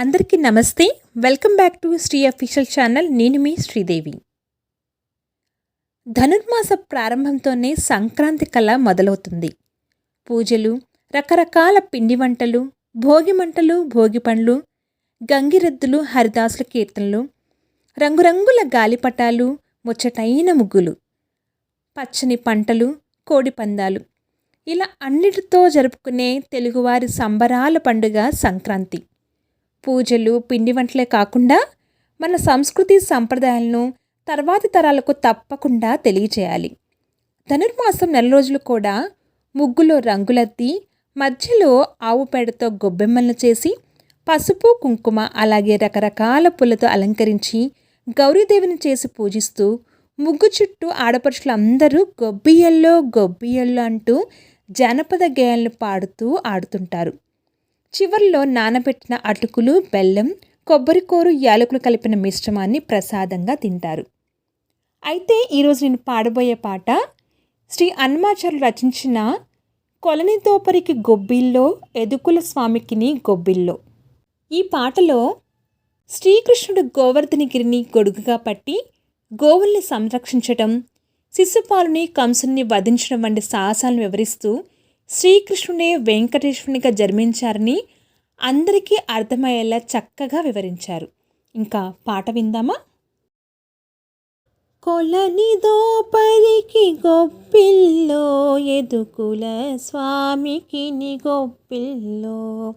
అందరికీ నమస్తే. Welcome back to Sri official channel. నేను మీ శ్రీదేవి. ధనుర్మాస ప్రారంభంతోనే సంక్రాంతి కళ మొదలవుతుంది. పూజలు రకరకాల పిండి వంటలు భోగి మంటలు భోగి పండ్లు గంగిరెద్దులు హరిదాసుల కీర్తనలు రంగురంగుల గాలిపటాలు ముచ్చటైన ముగ్గులు పచ్చని పంటలు కోడి పందాలు. ఇలా అన్నిటితో జరుపుకునే తెలుగువారి సంబరాల పండుగ సంక్రాంతి. పూజలు పిండి వంటలే కాకుండా మన సంస్కృతి సంప్రదాయాలను తర్వాతి తరాలకు తప్పకుండా తెలియచేయాలి. ధనుర్మాసం నెల రోజులు కూడా ముగ్గులో రంగులద్ది మధ్యలో ఆవు పేడతో గొబ్బెమ్మలను చేసి పసుపు కుంకుమ అలాగే రకరకాల పూలతో అలంకరించి గౌరీదేవిని చేసి పూజిస్తూ ముగ్గు చుట్టూ ఆడపడుచులు అందరూ గొబ్బియల్లో గొబ్బియల్లో అంటూ జానపద గేయాలను పాడుతూ ఆడుతుంటారు. చివర్లో నానబెట్టిన అటుకులు బెల్లం కొబ్బరికూరు యాలకులు కలిపిన మిశ్రమాన్ని ప్రసాదంగా తింటారు. అయితే ఈరోజు నేను పాడబోయే పాట శ్రీ హనుమాచార్యులు రచించిన కొలని తోపరికి గొబ్బిల్లో ఎదుకుల స్వామికిని గొబ్బిల్లో. ఈ పాటలో శ్రీకృష్ణుడు గోవర్ధనగిరిని గొడుగుగా పట్టి గోవుల్ని సంరక్షించటం శిశుపాలుని కంసుని వధించడం వంటి సాహసాలను వివరిస్తూ శ్రీకృష్ణుడే వెంకటేశ్వరునిగా జన్మించారని అందరికీ అర్థమయ్యేలా చక్కగా వివరించారు. ఇంకా పాట విందామా? కొలని దోపరికి గొప్పిల్లో ఎదుకుల స్వామికి ని గొప్పిల్లో.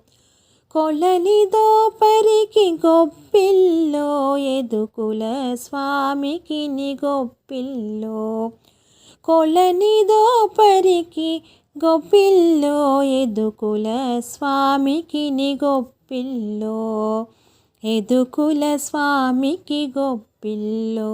కొలని దోపరికి గొప్పిల్లో ఎదుకుల స్వామికి ని గొప్పిల్లో. కొలని దోపరికి గొప్పిల్లో ఎదుకుల స్వామికి గొప్పిల్లో. ఎదుకుల స్వామికి గొప్పిల్లో.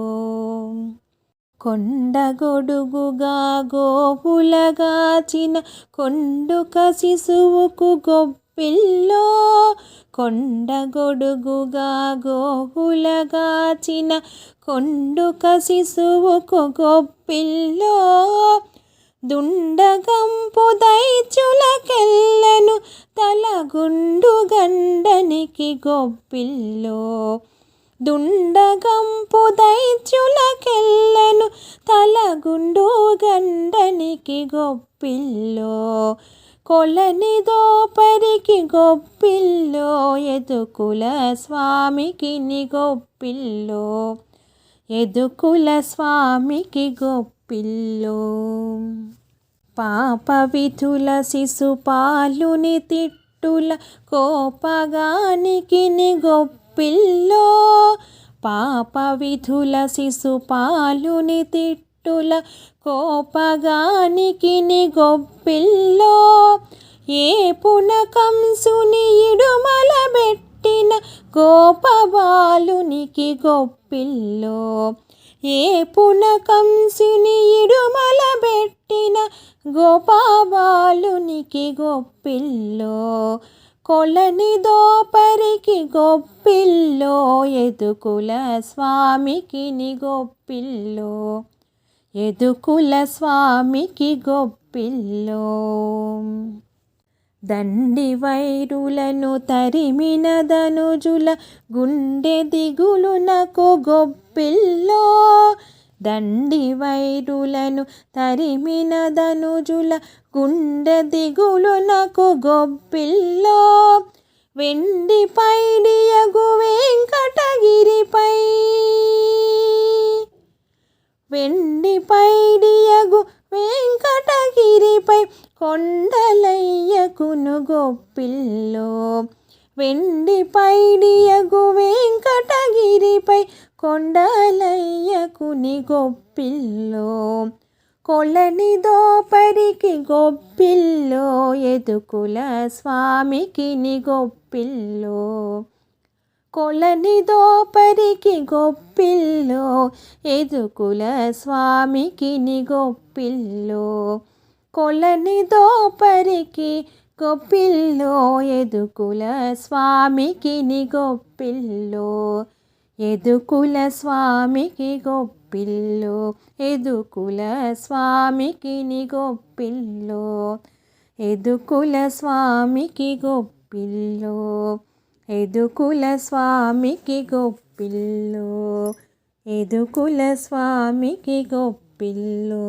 కొండగొడుగుగా గోపులగాచిన కొండుక శిశువుకు గొప్పిల్లో. కొండగొడుగుగా గోపులగాచిన కొండుక శిశువుకు గొప్పిల్లో. దుండగంపుదైచులకెల్లను తలగుండు గండనికి గొప్పిల్లో. దుండగంపుదైచులకెల్లను తలగుండు గండనికి గొప్పిల్లో. కొలని దోపరికి గొప్పిల్లో ఎదుకుల స్వామికి గొప్పిల్లో. ఎదుకుల స్వామికి గొప్ప పిల్లో. పాప విధుల శిశుపాలుని తిట్టుల కోపగానికి గొప్పిల్లో పాప విధుల శిశుపాలుని తిట్టుల కోపగానికి గొప్పిల్లో ఏ పునకంసుని ఇడుమల పెట్టిన గోపబాలునికి గొప్పిల్లో. ఏ పునకంసుని ఇడుమల పెట్టిన గోపాబాలునికి గొప్పిల్లో కొలని దోపరికి గొప్పిల్లో ఎదుకుల స్వామికి గొప్పిల్లో ఎదుకుల స్వామికి గొప్పిల్లో. దండి వైరులను తరిమిన ధనుజుల గుండె దిగులునకు గొప్పిల్లో. దండి వైరులను తరిమిన ధనుజుల గుండె దిగులునకు గొప్పిల్లో. వెండి పైడియగు వెంకట కొండలయ్యకును గొప్పిల్లో. వెండి పైడియగు వెంకటగిరిపై కొండలయ్యకుని గొప్పిల్లో. కొలని దోపరికి గొప్పిల్లో ఎదుకుల స్వామికి గొప్పిల్లో. కొలని దోపరికి గొప్పిల్లో ఎదుకుల స్వామికి గొప్పిల్లో. కొలని దోపరికి గొప్పిల్లో ఎదుకుల స్వామికి గొప్పిల్లో. ఎదుకుల స్వామికి గొప్పిల్లో. ఎదుకుల స్వామికి గొప్పిల్లో. ఎదుకుల స్వామికి గొప్పిల్లో. ఎదుకుల స్వామికి గొప్పిల్లో. ఎదుకుల స్వామికి గొప్పిల్లో.